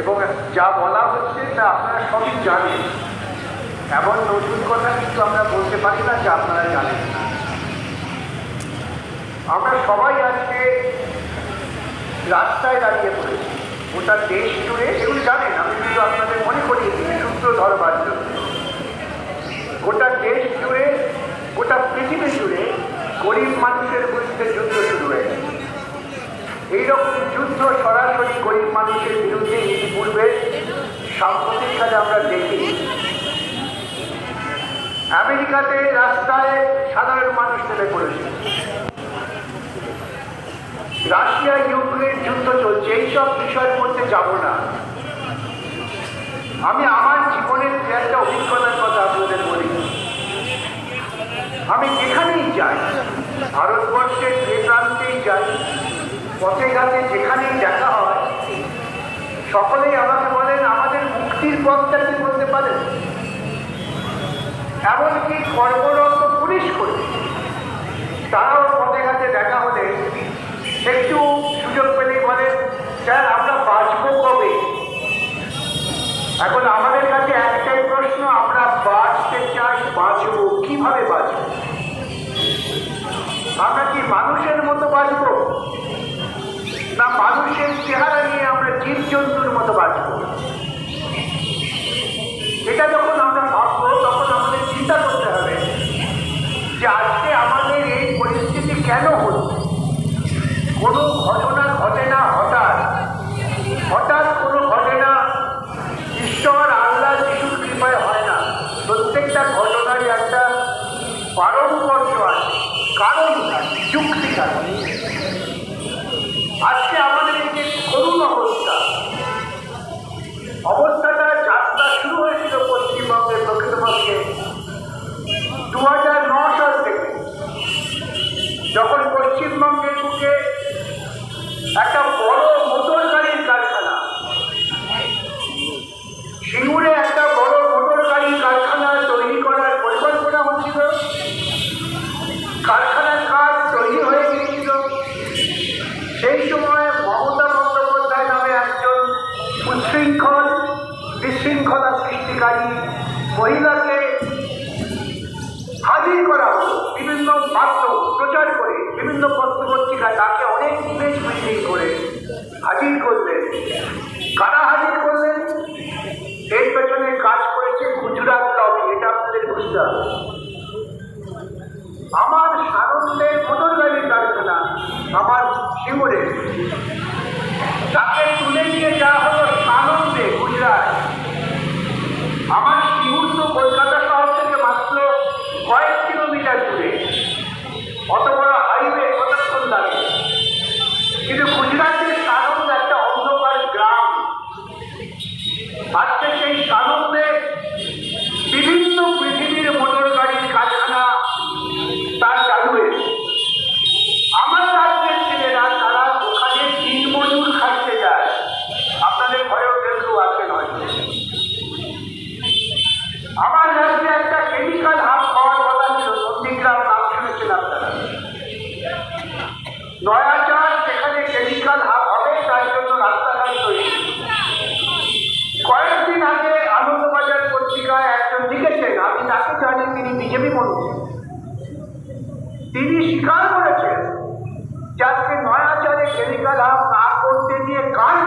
এবং যা বলা হচ্ছে তা আপনারা সবই জানেন। এমন নতুন কথা কিন্তু আমরা বলতে পারি না যে আপনারা জানেন। না আমরা সবাই আজকে রাস্তায় দাঁড়িয়ে পড়েছি। গোটা দেশ জুড়ে এগুলো জানেন, আমি কিন্তু আপনাদের মনে করিয়ে দিই সূত্র ধরবার জন্য। গোটা দেশ জুড়ে, গোটা পৃথিবী জুড়ে গরিব মানুষের বিরুদ্ধে যুদ্ধ এইরকম যুদ্ধ সরাসরি গরিব মানুষের বিরুদ্ধে ইতিপূর্বে সাম্প্রতিককালে আমরা দেখি আমেরিকাতে রাস্তায় সাধারণ মানুষ নেমে পড়েছে। রাশিয়া, ইউক্রেন যুদ্ধ চলছে, এইসব বিষয়ের মধ্যে যাব না। আমি আমার জীবনের যে একটা অভিজ্ঞতার কথা আপনাদের বলি। আমি যেখানেই যাই, ভারতবর্ষের যে প্রান্তেই যাই পথে ঘাটে যেখানেই দেখা হয়, সকলেই আমাকে বলেন, আমাদের মুক্তির পথটা কি বলতে পারেন? এমনকি কর্মরত পুলিশ কর্মী, তারাও পথে ঘাটে দেখা হলে একটু সুযোগ পেলেই বলেন, স্যার, আমরা বাঁচবো কবে? এখন আমাদের কাছে একটাই প্রশ্ন, আমরা বাঁচতে চাই, বাঁচবো, কীভাবে বাঁচবো? আমরা কি মানুষের জীবজন্তুর মতো বাঁচবো এটা যখন আমরা ভাববো, তখন আমাদের চিন্তা করতে হবে যে আজকে আমাদের এই পরিস্থিতি কেন হলো? কোনো ঘটনা ঘটে না হঠাৎ। হঠাৎ কোনো ঘটে না, ঈশ্বর আল্লাহ যিশুর কৃপায় হয় না। প্রত্যেকটা ঘটনারই একটা পারম্পর্য আছে, কারণ থাকে যুক্তি থাকে আজকে আমাদের এই যে করুণ অবস্থা অবস্থাটা যাত্রা শুরু হয়েছিল পশ্চিমবঙ্গের প্রকৃতপক্ষে দু হাজার ন সাল থেকে যখন পশ্চিমবঙ্গের বুকে একটা বড় মোটর গাড়ির কারখানা। সিঙ্গুরে একটা বড় মোটর গাড়ির কারখানা তৈরি করার পরিকল্পনা হচ্ছিল। কারখানার কাজ তৈরি হয়ে গিয়েছিল। সেই সময় মমতা বন্দ্যোপাধ্যায় নামে একজন উচ্ছৃঙ্খল, বিশৃঙ্খলা সৃষ্টিকারী মহিলাকে হাজির করা হলো। বিভিন্ন মাধ্যম প্রচার করে, বিভিন্ন পত্রপত্রিকা তাকে হাজির করলেন। কারা তিনি স্বীকার করেছেন যে আজকে নয়াচারে কেমিক্যাল হাব না করতে গিয়ে কার